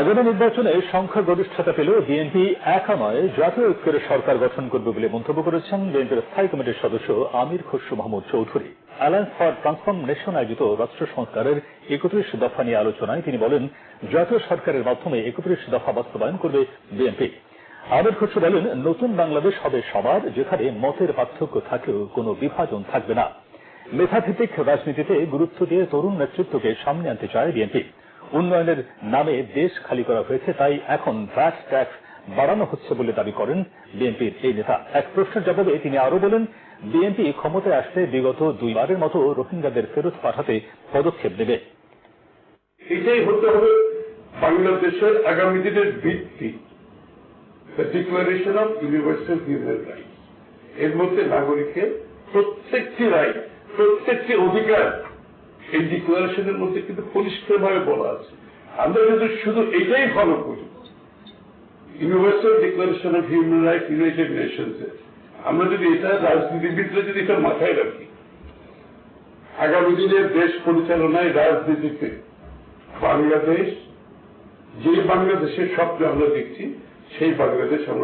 আগামী নির্বাচনে সংখ্যাগরিষ্ঠতা পেলেও বিএনপি একা নয়, জাতীয় ঐক্যের সরকার গঠন করবে বলে মন্তব্য করেছেন বিএনপির স্থায়ী কমিটির সদস্য Amir Khasru Mahmud Chowdhury. Alliance for transformation আয়োজিত রাষ্ট্র সংস্কারের একত্রিশ দফা নিয়ে আলোচনায় তিনি বলেন, জাতীয় সরকারের মাধ্যমে একত্রিশ দফা বাস্তবায়ন করবে বিএনপি। আমির খসরু বলেন, নতুন বাংলাদেশ হবে সবার, যেখানে মতের পার্থক্য থাকলেও কোনো বিভাজন থাকবে না। মেধাভিত্তিক রাজনীতিতে গুরুত্ব দিয়ে তরুণ নেতৃত্বকে সামনে আনতে চায় বিএনপি। উন্নয়নের নামে দেশ খালি করা হয়েছে, তাই এখন ভ্যাট ট্যাক্স বাড়ানো হচ্ছে বলে দাবি করেন বিএনপির এই নেতা। এক প্রশ্নের জবাবে তিনি আরও বলেন, বিএনপি ক্ষমতায় আসলে বিগত দুইবারের মতো রোহিঙ্গাদের ফেরত পাঠাতে পদক্ষেপ নেবে। এটাই হতে হবে বাংলাদেশের আগামী দিনের ভিত্তি declaration of universal human rights এর মধ্যে নাগরিকের প্রত্যেকটি রাইট প্রত্যেকটি অধিকার এই ডিক্লারেশনের মধ্যে কিন্তু পরিষ্কারভাবে বলা আছে। আমরা কিন্তু শুধু এটাই ফলো করি। Universal declaration of human rights united nations আমরা যদি এটা রাজনীতিবিদরা যদি এটা মাথায় রাখি, আগামী দিনের দেশ পরিচালনায় রাজনীতিতে বাংলাদেশ, যে বাংলাদেশের স্বপ্ন আমরা দেখছি, সেই বাংলাদেশ আমরা